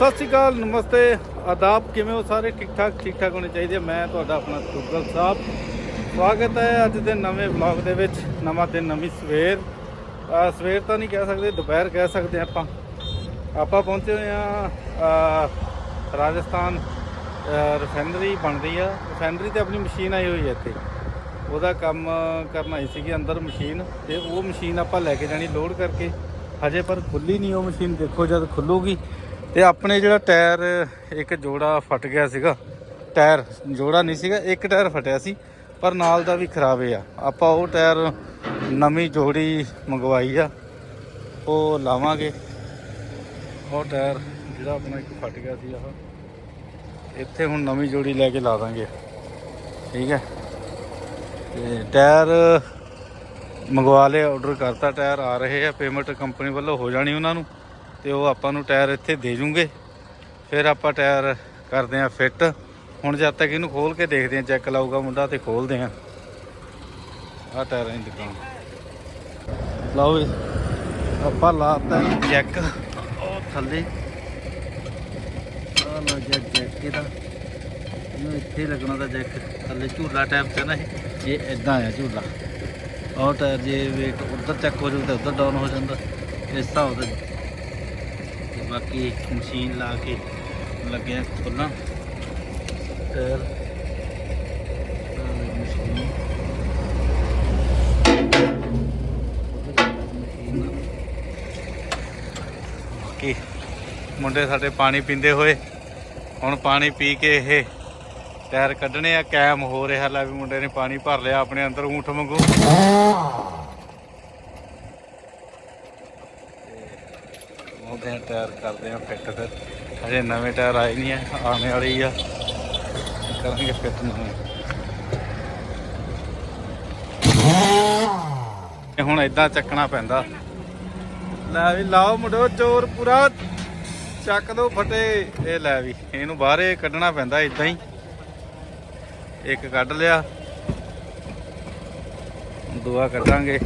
ਸਤਿ ਸ਼੍ਰੀ ਅਕਾਲ, ਨਮਸਤੇ। ਆਦਾਬ, ਕਿਵੇਂ ਹੋ ਸਾਰੇ? ਠੀਕ ਠਾਕ ਠੀਕ ਠਾਕ ਹੋਣੇ ਚਾਹੀਦੇ ਮੈਂ ਤੁਹਾਡਾ ਆਪਣਾ ਤੁਗਲ ਸਾਹਿਬ ਸਵਾਗਤ ਹੈ ਅੱਜ ਦੇ ਨਵੇਂ ਵਲੌਗ ਦੇ ਵਿੱਚ, ਨਵਾਂ ਦਿਨ ਨਵੀਂ ਸਵੇਰ। ਸਵੇਰ ਤਾਂ ਨਹੀਂ ਕਹਿ ਸਕਦੇ, ਦੁਪਹਿਰ ਕਹਿ ਸਕਦੇ ਹਾਂ ਆਪਾਂ। ਆਪਾਂ ਪਹੁੰਚੇ ਹੋਏ ਆ ਰਾਜਸਥਾਨ ਰਿਫਾਈਨਰੀ ਬਣ ਰਹੀ ਆ। ਰਿਫਾਈਨਰੀ ਤੇ ਆਪਣੀ ਮਸ਼ੀਨ ਆਈ ਹੋਈ ਹੈ ਇੱਥੇ। ਉਹਦਾ ਕੰਮ ਕਰਨ ਆਈ ਸੀਗੀ ਅੰਦਰ ਮਸ਼ੀਨ, ਤੇ ਉਹ ਮਸ਼ੀਨ ਆਪਾਂ ਲੈ ਕੇ ਜਾਣੀ, ਲੋਡ ਕਰਕੇ। ਹਜੇ ਪਰ ਖੁੱਲੀ ਨਹੀਂ ਉਹ ਮਸ਼ੀਨ, ਦੇਖੋ ਜਦ ਖੁੱਲੂਗੀ ਤੇ ਆਪਣੇ ਜਿਹੜਾ ਟਾਇਰ, ਇੱਕ ਜੋੜਾ ਫਟ ਗਿਆ ਸੀਗਾ। ਟਾਇਰ, ਜੋੜਾ ਨਹੀਂ ਸੀਗਾ, ਇੱਕ ਟਾਇਰ ਫਟਿਆ ਸੀ, ਪਰ ਨਾਲ ਦਾ ਵੀ ਖਰਾਬ ਆ। ਆਪਾਂ ਉਹ ਟਾਇਰ ਨਵੀਂ ਜੋੜੀ ਮੰਗਵਾਈ ਆ। ਉਹ ਲਾਵਾਂਗੇ। ਉਹ ਟਾਇਰ ਜਿਹੜਾ ਆਪਣਾ ਇੱਕ ਫਟ ਗਿਆ ਸੀ ਆਹ। ਇੱਥੇ ਹੁਣ ਨਵੀਂ ਜੋੜੀ ਲੈ ਕੇ ਲਾ ਦਾਂਗੇ। ਠੀਕ ਹੈ। ਤੇ ਟਾਇਰ ਮੰਗਵਾ ਲਏ ਆਰਡਰ ਕਰਤਾ। ਟਾਇਰ ਆ ਰਹੇ ਆ। ਪੇਮੈਂਟ ਕੰਪਨੀ ਵੱਲੋਂ ਹੋ ਜਾਣੀ ਉਹਨਾਂ ਨੂੰ। ਤੇ ਉਹ ਆਪਾਂ ਨੂੰ ਟਾਇਰ ਇੱਥੇ ਦੇ ਜੂਗੇ। ਫਿਰ ਆਪਾਂ ਟਾਇਰ ਕਰਦੇ ਆ ਫਿੱਟ। ਹੁਣ ਜਦ ਤੱਕ ਇਹਨੂੰ ਖੋਲ ਕੇ ਦੇਖਦੇ ਆ ਚੈੱਕ ਲਾਊਗਾ ਮੁੰਡਾ ਤੇ ਖੋਲਦੇ ਆ ਆ ਟਾਇਰਾਂ ਦੀ ਦੁਕਾਨ ਲਓ ਵੀ ਆਪਾਂ ਲਾਤਾ ਚੈੱਕ ਉਹ ਥੱਲੇ। ਆ ਲੱਗ ਗਿਆ ਜੈਕ ਇਹਦਾ। ਇਹਨੂੰ ਇੱਥੇ ਲੱਗਣਾ ਤਾਂ ਜੈਕ ਥੱਲੇ ਝੂਲਾ ਟਾਈਪ ਤੇ ਨਾ ਇਹ ਇਹ ਇਦਾਂ ਆ ਝੂਲਾ। ਆਹ ਟਾਇਰ ਜੇ ਵੇਟ ਉੱਧਰ ਚੱਕ ਹੋ ਜਾਊ ਤਾਂ ਉੱਧਰ ਡਾਊਨ ਹੋ ਜਾਂਦਾ। ਇਸ ਹਿਸਾਬ ਦਾ ਬਾਕੀ ਮਸ਼ੀਨ ਲਾ ਕੇ ਲੱਗਿਆ ਖੁੱਲ੍ਹਣ ਟਾਇਰ ਮਸ਼ੀਨ। ਬਾਕੀ ਮੁੰਡੇ ਸਾਡੇ ਪਾਣੀ ਪੀਂਦੇ ਹੋਏ, ਹੁਣ ਪਾਣੀ ਪੀ ਕੇ ਇਹ ਟਾਇਰ ਕੱਢਣੇ ਆ, ਕੈਮ ਹੋ ਰਿਹਾ, ਲੈ ਵੀ ਮੁੰਡੇ ਨੇ ਪਾਣੀ ਭਰ ਲਿਆ ਆਪਣੇ ਅੰਦਰ ਊਂਠ ਵਾਂਗੂ। ਤੇ ਉਹਦੇ ਟਾਇਰ ਕਰਦੇ ਆ ਫਿੱਟ ਫਿਰ। ਹਜੇ ਨਵੇਂ ਟਾਇਰ ਆਏ ਨਹੀਂ ਆ, ਆਉਣੇ ਵਾਲੇ ਆ। ਕਰਾਂਗੇ ਫਿੱਟ ਨਵੇਂ। ਹੁਣ ਇਦਾਂ ਚੱਕਣਾ ਪੈਂਦਾ। ਲੈ ਵੀ ਲਾਓ ਮੁੰਡੋ ਚੋਰ ਪੂਰਾ। ਚੱਕ ਦੋ ਫਟੇ। ਇਹ ਲੈ ਵੀ, ਇਹਨੂੰ ਬਾਹਰੇ ਕੱਢਣਾ ਪੈਂਦਾ ਇਦਾਂ ਹੀ। ਇੱਕ ਕੱਢ ਲਿਆ। ਦੂਆ ਕੱਢਾਂਗੇ।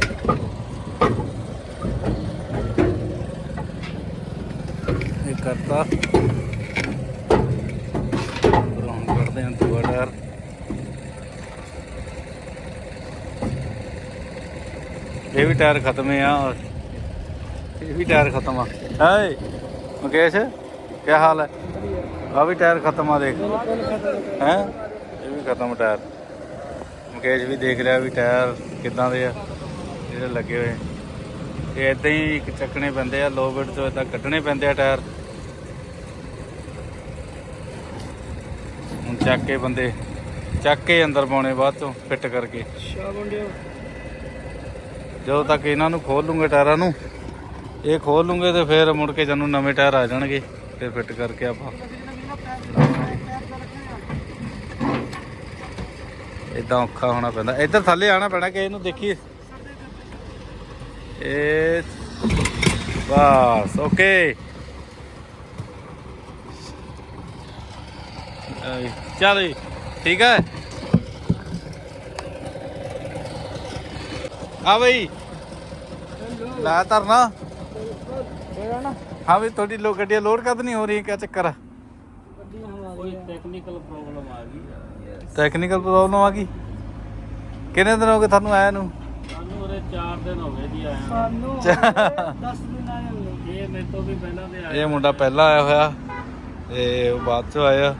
ਕਰਤਾ। ਹੁਣ ਕੱਢਦੇ ਹਾਂ ਦੂਆ ਟਾਇਰ ਇਹ ਵੀ ਟਾਇਰ ਖਤਮ ਆ। ਇਹ ਵੀ ਟਾਇਰ ਖਤਮ ਆ। ਹਾਏ, ਮੁਕੇਸ਼ ਕੀ ਹਾਲ ਹੈ? ਆ ਵੀ ਟਾਇਰ ਖਤਮ ਆ ਦੇਖ। ਹੈ? ਇਹ ਵੀ ਖਤਮ ਟਾਇਰ। ਮੁਕੇਸ਼ ਵੀ ਦੇਖ ਰਿਹਾ ਵੀ ਟਾਇਰ ਕਿੱਦਾਂ ਦੇ ਆ, ਜਿਹੜੇ ਲੱਗੇ ਹੋਏ। ਇਹ ਇਦਾਂ ਹੀ ਚੱਕਣੇ ਪੈਂਦੇ ਆ ਲੋ ਬਿਟ ਤੋਂ ਇਦਾਂ ਕੱਢਣੇ ਪੈਂਦੇ ਆ ਟਾਇਰ। ਹੁਣ ਚੱਕ ਕੇ ਬੰਦੇ ਚੱਕ ਕੇ ਅੰਦਰ ਪਾਉਣੇ ਬਾਅਦ ਚੋਂ ਫਿੱਟ ਕਰਕੇ। ਜਦੋਂ ਤੱਕ ਇਹਨਾਂ ਨੂੰ ਖੋਲ ਲੂੰਗੇ ਟਾਇਰਾਂ ਨੂੰ, ਇਹ ਖੋਲ ਲੂੰਗੇ ਤੇ ਫਿਰ ਮੁੜ ਕੇ ਜਾਨੂੰ ਨਵੇਂ ਟਾਇਰ ਆ ਜਾਣਗੇ, ਫਿਰ ਫਿੱਟ ਕਰਕੇ ਆਪਾਂ। ਇਦਾਂ ਔਖਾ ਹੋਣਾ ਪੈਂਦਾ। ਇੱਧਰ ਥੱਲੇ ਆਣਾ ਪੈਣਾ ਕਿ ਇਹਨੂੰ ਦੇਖੀਏ। ਇਹ ਬਸ, ਓਕੇ। ਚੱਲ ਜੀ, ਠੀਕ ਹੈ? ਆ ਬਈ। ਲਾ ਧਰਨਾ। ਹਾਂ ਵੀ ਤੁਹਾਡੀ ਲੋ ਗੱਡੀਆਂ ਲੋਡ ਕਦ ਨਹੀਂ ਹੋ ਰਹੀ ਕਿਆ ਚੱਕਰ ਆ? ਕੋਈ ਟੈਕਨੀਕਲ ਪ੍ਰੋਬਲਮ ਆ ਗਈ। ਟੈਕਨੀਕਲ ਪ੍ਰੋਬਲਮ ਆ ਗਈ। ਕਿੰਨੇ ਦਿਨ ਹੋ ਗਏ ਤੁਹਾਨੂੰ ਆਇਆ ਨੂੰ? ਸਾਨੂੰ ਉਰੇ 4 ਦਿਨ ਹੋ ਗਏ ਜੀ ਆਇਆ ਸਾਨੂੰ ਅੱਛਾ। 10 ਦਿਨ ਆਏ ਹੋਏ। ਇਹ ਮੇਰੇ ਤੋਂ ਵੀ ਪਹਿਲਾਂ ਦੇ ਆਏ ਇਹ ਮੁੰਡਾ ਪਹਿਲਾਂ ਆਇਆ ਹੋਇਆ ਤੇ ਉਹ ਬਾਅਦ ਚੋਂ ਆਇਆ।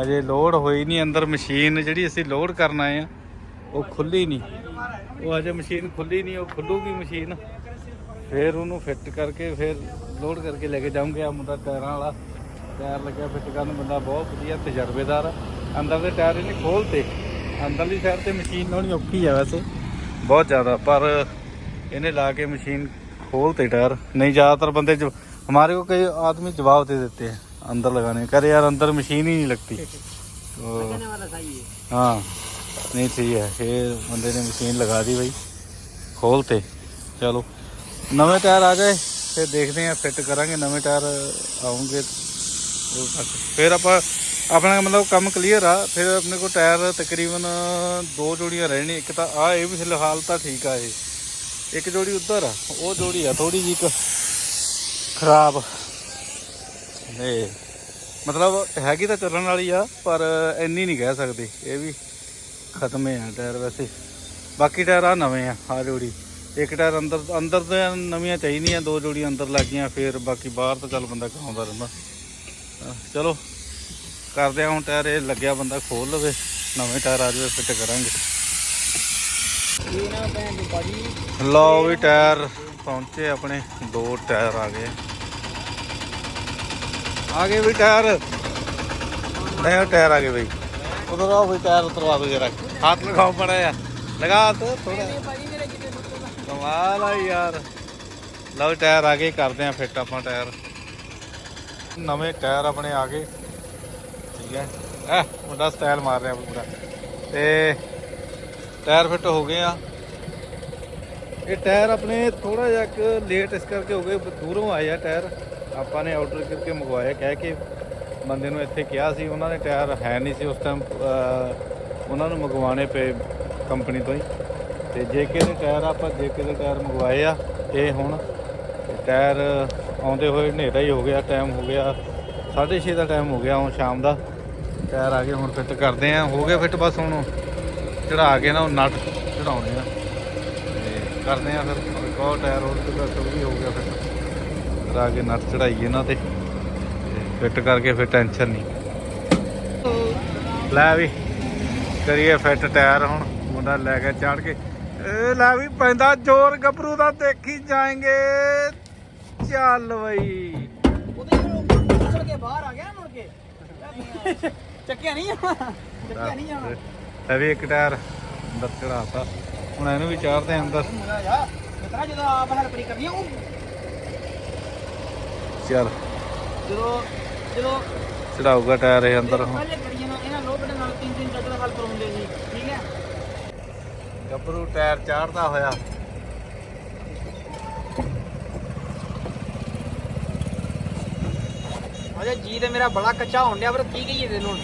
ਅਜੇ ਲੋਡ ਹੋਈ ਨਹੀਂ, ਅੰਦਰ ਮਸ਼ੀਨ ਜਿਹੜੀ ਅਸੀਂ ਲੋਡ ਕਰਨ ਆਏ ਆ, ਉਹ ਖੁੱਲੀ ਨਹੀਂ। ਉਹ ਅਜੇ ਮਸ਼ੀਨ ਖੁੱਲੀ ਨਹੀਂ, ਉਹ ਖੁੱਲੂਗੀ ਮਸ਼ੀਨ। ਫਿਰ ਉਹਨੂੰ ਫਿੱਟ ਕਰਕੇ ਫਿਰ ਲੋਡ ਕਰਕੇ ਲੈ ਕੇ ਜਾਵਾਂਗੇ ਆ ਮੁੰਡਾ ਟਾਇਰਾਂ ਵਾਲਾ, ਟਾਇਰ ਲੱਗਿਆ ਫਿੱਟ ਕਰਨ। ਬੰਦਾ ਬਹੁਤ ਵਧੀਆ, ਤਜਰਬੇਦਾਰ ਅੰਦਰ ਦੇ ਟਾਇਰ ਇਹਨੇ ਖੋਲਤੇ। ਅੰਦਰਲੀ ਸਾਈਡ ਤੇ ਮਸ਼ੀਨ ਲਾਉਣੀ ਔਖੀ ਆ ਵੈਸੇ। ਬਹੁਤ ਜ਼ਿਆਦਾ, ਪਰ ਇਹਨੇ ਲਾ ਕੇ ਮਸ਼ੀਨ ਖੋਲਤੇ ਟਾਇਰ। ਨਹੀਂ ਜ਼ਿਆਦਾਤਰ ਬੰਦੇ ਜੋ ਹਮਾਰੇ को ਕਈ ਆਦਮੀ ਜਵਾਬ ਦੇ देते हैं अंदर लगाने का। अरे यार अंदर मशीन ही नहीं लगती तो ਵਾਲਾ ਸਹੀ ਹੈ हाँ नहीं सही है ये बंदे ने मशीन लगा दी भाई खोलते चलो नवे टायर आ जाए फिर देखते हैं फिट करांगे नवे टायर आऊँगे तो फिर आप ਆਪਣਾ ਮਤਲਬ ਕੰਮ ਕਲੀਅਰ ਆ ਫਿਰ ਆਪਣੇ ਕੋਲ ਟਾਇਰ ਤਕਰੀਬਨ ਦੋ ਜੋੜੀਆਂ ਰਹਿਣੀ ਇੱਕ ਤਾਂ ਆ ਇਹ ਵੀ ਫਿਲਹਾਲ ਤਾਂ ਠੀਕ ਆ ਇਹ ਇੱਕ ਜੋੜੀ ਉੱਧਰ ਆ ਉਹ ਜੋੜੀ ਆ ਥੋੜੀ ਜਿਹੀ ਕੁ ਖਰਾਬ ਤੇ ਮਤਲਬ ਹੈਗੀ ਤਾਂ ਚੱਲਣ ਵਾਲੀ ਆ, ਪਰ ਇੰਨੀ ਨਹੀਂ ਕਹਿ ਸਕਦੇ। ਇਹ ਵੀ ਖਤਮ ਆ ਟਾਇਰ ਵੈਸੇ। ਬਾਕੀ ਟਾਇਰ ਆ ਨਵੇਂ ਆ ਆ ਜੋੜੀ। ਇੱਕ ਟਾਇਰ ਅੰਦਰ ਅੰਦਰ ਤੇ ਨਵੀਆਂ ਚਾਹੀਦੀਆਂ, ਦੋ ਜੋੜੀਆਂ ਅੰਦਰ ਲੱਗ ਗਈਆਂ, ਫਿਰ ਬਾਕੀ ਬਾਹਰ ਤਾਂ ਚੱਲ ਬੰਦਾ ਕਹਾਉਂਦਾ ਰਹਿੰਦਾ। ਚਲੋ, ਕਰਦੇ ਆ ਹੁਣ ਟਾਇਰ, ਇਹ ਲੱਗਿਆ ਬੰਦਾ ਖੋਲ ਲਵੇ। ਨਵੇਂ ਟਾਇਰ ਆ ਜਾਵੇ, ਫਿੱਟ ਕਰਾਂਗੇ। ਲਓ ਵੀ ਟਾਇਰ ਪਹੁੰਚੇ ਆਪਣੇ, ਦੋ ਟਾਇਰ ਆ ਗਏ। ਆ ਗਏ ਵੀ ਟਾਇਰ। ਨਹੀਂ ਟਾਇਰ ਆ ਗਏ ਬਈ। ਉਧਰ ਆਓ ਵੀ ਟਾਇਰ ਉਤਰਵਾ ਦੋ ਜਰਾ। ਹੱਥ ਲਗਾਓ ਪੜਾ ਆ ਲਗਾ ਤ ਥੋੜਾ ਕਮਾਲ ਆ ਯਾਰ। ਲਓ ਟਾਇਰ ਆ ਗਏ, ਕਰਦੇ ਆ ਫਿੱਟ ਆਪਾਂ ਟਾਇਰ। ਨਵੇਂ ਟਾਇਰ ਆਪਣੇ ਆ ਗਏ। ਠੀਕ ਹੈ। ਐ ਮੁੰਡਾ ਸਟਾਈਲ ਮਾਰ ਰਿਹਾ ਪੂਰਾ। ਤੇ ਟਾਇਰ ਫਿੱਟ ਹੋ ਗਏ ਆ। ਇਹ ਟਾਇਰ ਆਪਣੇ ਥੋੜਾ ਜਿਹਾ ਕੁ ਲੇਟ ਇਸ ਕਰਕੇ ਹੋ ਗਏ, ਦੂਰੋਂ ਆਏ ਆ ਟਾਇਰ। ਆਪਾਂ ਨੇ ਆਰਡਰ ਕਰਕੇ ਮੰਗਵਾਇਆ, ਕਹਿ ਕੇ ਬੰਦੇ ਨੂੰ ਇੱਥੇ ਕਿਹਾ ਸੀ, ਉਹਨਾਂ ਨੇ ਟਾਇਰ ਹੈ ਨਹੀਂ ਸੀ ਉਸ ਟਾਈਮ ਉਹਨਾਂ ਨੂੰ ਮੰਗਵਾਉਣੇ ਪਏ ਕੰਪਨੀ ਤੋਂ ਹੀ। ਤੇ ਜੇਕੇ ਦੇ ਟਾਇਰ ਆਪਾਂ ਜੇਕੇ ਦੇ ਟਾਇਰ ਮੰਗਵਾਏ ਆ, ਇਹ ਹੁਣ ਟਾਇਰ ਆਉਂਦੇ ਹੋਏ ਹਨੇਰਾ ਹੀ ਹੋ ਗਿਆ ਟਾਈਮ ਹੋ ਗਿਆ 6:30 ਦਾ ਟਾਈਮ ਹੋ ਗਿਆ ਹੁਣ ਸ਼ਾਮ ਦਾ। ਟਾਇਰ ਆ ਗਏ, ਹੁਣ ਫਿੱਟ ਕਰਦੇ ਆ, ਹੋ ਗਿਆ ਫਿੱਟ ਬਸ ਹੁਣ ਚੜਾ ਕੇ ਨਾ, ਉਹ ਨਟ ਚੜਾਉਣੇ ਆ। ਤੇ ਕਰਦੇ ਆ ਫਿਰ ਇੱਕ ਹੋਰ ਟਾਇਰ ਹੋਰ ਤੇ ਬਸ ਉਹ ਵੀ ਹੋ ਗਿਆ ਫਿਰ। ਆ ਕੇ ਨਟ ਚੜਾਈਏ ਇਹਨਾਂ ਤੇ ਫਿੱਟ ਕਰਕੇ ਫਿਰ ਟੈਨਸ਼ਨ ਨਹੀਂ। ਲੈ ਵੀ ਕਰੀਏ ਫਿੱਟ ਟਾਇਰ ਹੁਣ ਮੁੰਡਾ ਲੈ ਕੇ ਚੜ ਕੇ। ਇਹ ਲੈ ਵੀ ਪੈਂਦਾ ਜ਼ੋਰ ਗੱਭਰੂ ਦਾ ਦੇਖੀ ਜਾਏਂਗੇ। ਚੱਲ ਬਈ। ਉਹਦੇ ਚੜ ਕੇ ਬਾਹਰ ਆ ਗਿਆ ਮੁੜ ਕੇ। ਚੱਕਿਆ ਨਹੀਂ ਚੱਕਿਆ ਨਹੀਂ ਇਹ ਵੀ ਇੱਕ ਟਾਇਰ ਅੰਦਰ ਚੜਾਤਾ ਹੁਣ ਇਹਨੂੰ ਵੀ ਚਾੜਦੇ ਅੰਦਰ। ਮਿੱਤਰਾ ਜਦੋਂ ਆਪ ਹੈਲਪਰੀ ਕਰਨੀ ਆ, ਉਹ ਚੱਲ ਜਦੋਂ ਜਦੋਂ ਚੜਾਊਗਾ ਟਾਇਰ ਇਹ ਅੰਦਰ। ਹੁਣ ਪਹਿਲੇ ਕੜੀਆਂ ਨਾਲ ਇਹਨਾਂ ਲੋਕ ਦੇ ਨਾਲ ਤਿੰਨ ਤਿੰਨ ਚੱਕਰ ਹੱਲ ਕਰਾਉਂਦੇ ਸੀ ਠੀਕ ਹੈ? ਗੱਭਰੂ ਟਾਇਰ ਚਾੜਦਾ ਹੋਇਆ। ਅਜੇ ਜੀ ਤੇ ਮੇਰਾ ਬੜਾ ਕੱਚਾ ਹੋਣ ਡਿਆ ਪਰ ਕੀ ਕਹੀਏ ਤੈਨੂੰ ਹੁਣ?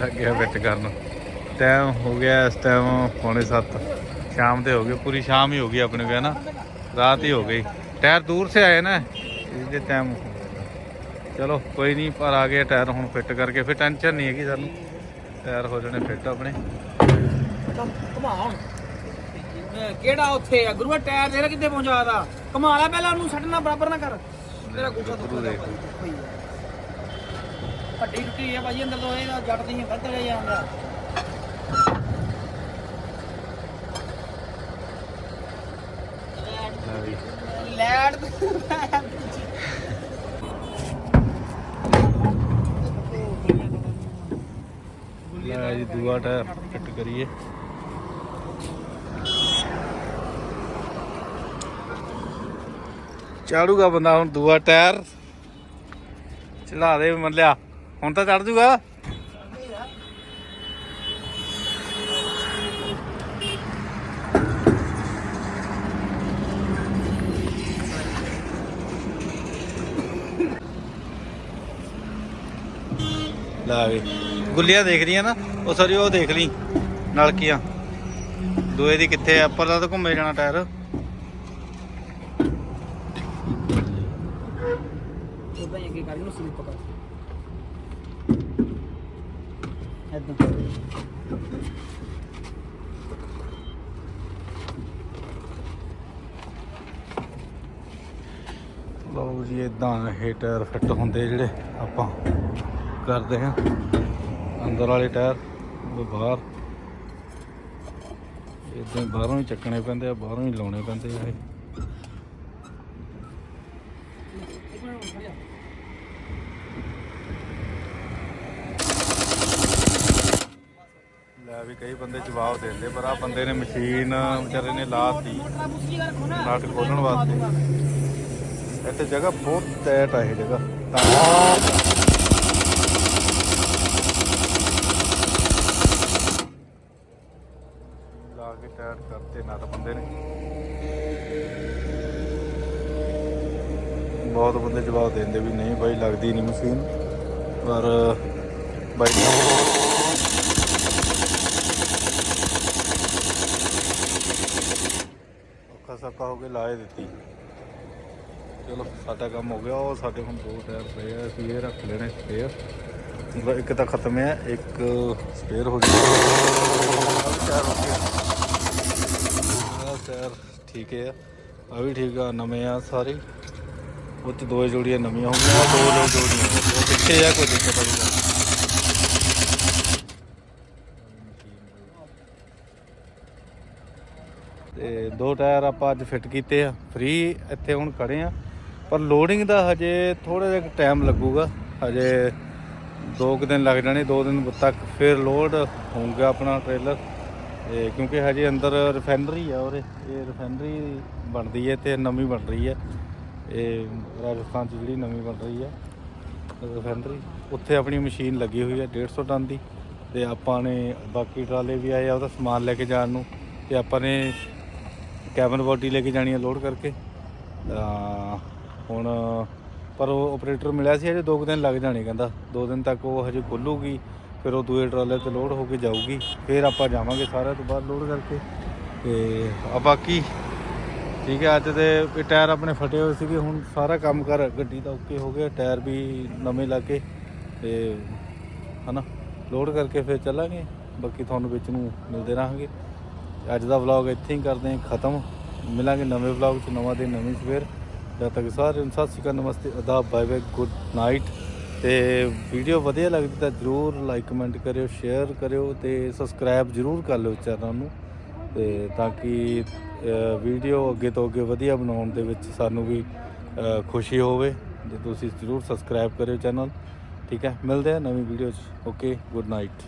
ਲੱਗਿਆ ਫਿੱਟ ਕਰਨ। ਟਾਈਮ ਹੋ ਗਿਆ ਇਸ ਟਾਈਮ ਪੌਣੇ 7 ਸ਼ਾਮ ਦੇ ਹੋ ਗਏ ਪੂਰੀ ਸ਼ਾਮ ਹੀ ਹੋ ਗਈ ਆਪਣੇ ਕੋਲ ਨਾ? ਰਾਤ ਹੀ ਹੋ ਗਈ। ਟਾਇਰ ਦੂਰ ਸੇ ਆਏ ਨਾ? ਇਹਦੇ ਟਾਈਮ ਚਲੋ ਕੋਈ ਨਹੀਂ ਪਰ ਆ ਗਏ ਟਾਇਰ ਹੁਣ ਫਿੱਟ ਕਰਕੇ। ਫਿਰ ਟੈਨਸ਼ਨ ਨਹੀਂ ਹੈਗੀ ਸਾਨੂੰ। ਟਾਇਰ ਹੋ ਜਾਣੇ ਫਿੱਟ ਆਪਣੇ। ਘੁਮਾ ਹੁਣ ਕਿਹੜਾ ਉੱਥੇ ਆ? ਗੁਰੂਆ ਟਾਇਰ ਤੇਰਾ ਕਿੱਥੇ ਪਹੁੰਚਾਦਾ ਘੁਮਾ ਲੈ ਪਹਿਲਾਂ ਉਹਨੂੰ ਛੱਡਣਾ ਬਰਾਬਰ ਨਾ ਕਰ। ਤੇਰਾ ਗੁੱਸਾ ਗੁਰੂ ਦੇਖ ਵੱਡੀ ਟੁੱਟੀ ਆ ਭਾਜੀ ਅੰਦਰ ਤੋਂ ਇਹਦਾ ਜੱਟ ਦੀ ਹਿੰਮਤ ਚਲੇ ਜਾਂਦਾ ਲੈ ਵੀ ਲੈਟ ਲੈ ਜੀ, ਦੂਆ ਟਾਇਰ ਫਿੱਟ ਕਰੀਏ। ਚਾੜੂਗਾ ਬੰਦਾ ਹੁਣ ਦੂਆ ਟਾਇਰ। ਚੜਾ ਦੇ ਮੱਲਿਆ। ਹੁਣ ਤਾਂ ਚੜ ਜੂਗਾ। ਲੈ ਵੀ। ਗੁੱਲੀਆਂ ਦੇਖ ਰਹੀਆਂ ਨਾ, ਉਹ ਸੌਰੀ ਉਹ ਦੇਖ ਲਈ। ਨਲਕੀਆਂ। ਦੋਏ ਦੀ ਕਿੱਥੇ ਆ? ਉੱਪਰ ਦਾ ਤਾਂ ਘੁੰਮੇ ਜਾਣਾ ਟਾਇਰ। ਉਦਾਂ ਅੱਗੇ ਕਰ ਇਹਨੂੰ ਸਲਿੱਪ ਕਰ ਐਦਾਂ ਲਓ ਜੀ ਇਦਾਂ ਇਹ ਟਾਇਰ ਫਿੱਟ ਹੁੰਦੇ ਜਿਹੜੇ ਆਪਾਂ ਕਰਦੇ ਹਾਂ। ਅੰਦਰ ਵਾਲੇ ਟਾਇਰ, ਉਹ ਬਾਹਰ। ਇਦਾਂ ਬਾਹਰੋਂ ਹੀ ਚੱਕਣੇ ਪੈਂਦੇ ਆ, ਬਾਹਰੋਂ ਹੀ ਲਾਉਣੇ ਪੈਂਦੇ ਆ ਇਹ। ਲੈ ਵੀ ਕਈ ਬੰਦੇ ਜਵਾਬ ਦਿੰਦੇ, ਪਰ ਆ ਬੰਦੇ ਨੇ ਮਸ਼ੀਨ ਵਿਚਾਰੇ ਨੇ ਲਾਤੀ ਨਟ ਖੋਲਣ ਵਾਸਤੇ। ਇੱਥੇ ਜਗ੍ਹਾ ਬਹੁਤ ਟੈਟ ਆ ਇਹ ਜਗ੍ਹਾ। ਤਾਂ ਲਾ ਕੇ ਟਾਇਰ ਕਰਤੇ ਨਟ ਬੰਦੇ ਨੇ। ਬਹੁਤ ਬੰਦੇ ਜਵਾਬ ਦਿੰਦੇ ਵੀ ਨਹੀਂ ਬਾਈ, ਲੱਗਦੀ ਨਹੀਂ ਮਸ਼ੀਨ। ਪਰ ਬਾਈ ਔਖਾ ਸੌਖਾ ਹੋ ਕੇ ਲਾਏ ਦਿੱਤੀ। ਚਲੋ, ਸਾਡਾ ਕੰਮ ਹੋ ਗਿਆ, ਉਹ ਸਾਡੇ ਹੁਣ ਦੋ ਟਾਇਰ ਪਏ ਆ, ਅਸੀਂ ਇਹ ਰੱਖ ਲੈਣੇ ਸਪੇਅਰ। ਮਤਲਬ ਇੱਕ ਤਾਂ ਖਤਮ ਹੈ, ਇੱਕ ਸਪੇਅਰ ਹੋ ਗਿਆ ਟਾਇਰ ਹੋ ਗਿਆ ਆਹ ਠੀਕ ਹੈ। ਆ ਵੀ ਠੀਕ ਆ, ਨਵੇਂ ਆ ਸਾਰੇ। ਉਹ ਚ ਦੋ ਜੋੜੀਆਂ ਨਵੀਆਂ ਹੋ ਗਈਆਂ, ਦੋ ਦੋ ਜੋੜੀਆਂ। ਹੋ ਉਹ ਪਿੱਛੇ ਆ, ਕੋਈ ਦਿੱਕਤ ਵਾਲੀ ਗੱਲ ਤੇ ਦੋ ਟਾਇਰ ਆਪਾਂ ਅੱਜ ਫਿੱਟ ਕੀਤੇ ਆ। ਫ੍ਰੀ ਇੱਥੇ ਹੁਣ ਖੜੇ ਆ। ਪਰ ਲੋਡਿੰਗ ਦਾ ਹਜੇ ਥੋੜਾ ਜਿਹਾ ਟਾਈਮ ਲੱਗੂਗਾ। ਹਜੇ ਦੋ ਕੁ ਦਿਨ ਲੱਗ ਜਾਣੇ, ਦੋ ਦਿਨ ਤੱਕ ਫਿਰ ਲੋਡ ਹੋਊਗਾ ਆਪਣਾ ਟ੍ਰੇਲਰ ਤੇ ਕਿਉਂਕਿ ਹਜੇ ਅੰਦਰ ਰਿਫਾਈਨਰੀ ਆ ਉਹਦੇ ਇਹ ਰਿਫਾਈਨਰੀ ਬਣਦੀ ਹੈ ਤੇ ਨਵੀਂ ਬਣ ਰਹੀ ਹੈ। ਇਹ ਰਾਜਸਥਾਨ 'ਚ ਜਿਹੜੀ ਨਵੀਂ ਬਣ ਰਹੀ ਹੈ ਰਿਫਾਈਨਰੀ ਉੱਥੇ ਆਪਣੀ ਮਸ਼ੀਨ ਲੱਗੀ ਹੋਈ ਹੈ 150 ਟਨ ਦੀ ਤੇ ਆਪਾਂ ਨੇ ਬਾਕੀ ਟਰਾਲੇ ਵੀ ਆਏ ਆ, ਉਹਦਾ ਸਮਾਨ ਲੈ ਕੇ ਜਾਣ ਨੂੰ ਤੇ ਆਪਾਂ ਨੇ ਕੈਬਨ ਬੋਡੀ ਲੈ ਕੇ ਜਾਣੀ ਹੈ ਲੋਡ ਕਰਕੇ। ਤਾਂ ਹੁਣ ਪਰ ਉਹ ਆਪਰੇਟਰ ਮਿਲਿਆ ਸੀ, ਹਜੇ ਦੋ ਕੁ ਦਿਨ ਲੱਗ ਜਾਣੇ ਕਹਿੰਦਾ। ਦੋ ਦਿਨ ਤੱਕ ਉਹ ਹਜੇ ਖੁੱਲੂਗੀ, ਫਿਰ ਉਹ ਦੂਏ ਟਰਾਲੇ ਤੇ ਲੋਡ ਹੋ ਕੇ ਜਾਊਗੀ। ਫਿਰ ਆਪਾਂ ਜਾਵਾਂਗੇ ਸਾਰਿਆਂ ਤੋਂ ਬਾਅਦ ਲੋਡ ਕਰਕੇ। ਤੇ ਆ ਬਾਕੀ, ਠੀਕ ਹੈ, ਅੱਜ ਦੇ ਇਹ ਟਾਇਰ ਆਪਣੇ ਫਟੇ ਹੋਏ ਸੀਗੇ, ਹੁਣ ਸਾਰਾ ਕੰਮ ਕਰ, ਗੱਡੀ ਦਾ ਓਕੇ ਹੋ ਗਿਆ ਟਾਇਰ ਵੀ ਨਵੇਂ ਲੱਗੇ ਤੇ ਹਨਾ ਲੋਡ ਕਰਕੇ ਫਿਰ ਚੱਲਾਂਗੇ, ਬਾਕੀ ਤੁਹਾਨੂੰ ਵਿੱਚ ਨੂੰ ਮਿਲਦੇ ਰਹਾਂਗੇ। ਅੱਜ ਦਾ ਵਲੌਗ ਇੱਥੇ ਹੀ ਕਰਦੇ ਹਾਂ, ਖਤਮ। ਮਿਲਾਂਗੇ ਨਵੇਂ ਵਲੌਗ 'ਚ, ਨਵਾਂ ਦਿਨ, ਨਵੀਂ ਸਵੇਰ। ਜਦ ਤੱਕ ਸਾਰਿਆਂ ਨੂੰ ਸਤਿ ਸ਼੍ਰੀ ਅਕਾਲ, ਨਮਸਤੇ, ਅਦਾਬ ਬਾਏ ਬਾਏ ਗੁੱਡ ਨਾਈਟ ਤੇ ਵੀਡੀਓ ਵਧੀਆ ਲੱਗਦੀ ਤਾਂ ਜਰੂਰ ਲਾਈਕ ਕਮੈਂਟ ਕਰਿਓ ਸ਼ੇਅਰ ਕਰਿਓ ਤੇ ਸਬਸਕ੍ਰਾਈਬ ਜਰੂਰ ਕਰ ਲਿਓ ਚੈਨਲ ਨੂੰ। ਤੇ ਤਾਂ ਕਿ ਵੀਡੀਓ ਅੱਗੇ ਤੋਂ ਅੱਗੇ ਵਧੀਆ ਬਣਾਉਣ ਦੇ ਵਿੱਚ ਸਾਨੂੰ ਵੀ ਖੁਸ਼ੀ ਹੋਵੇ। ਜੇ ਤੁਸੀਂ ਜਰੂਰ ਸਬਸਕ੍ਰਾਈਬ ਕਰਿਓ ਚੈਨਲ ਠੀਕ ਹੈ? ਮਿਲਦੇ ਆ ਨਵੀਂ ਵੀਡੀਓ 'ਚ। Okay good night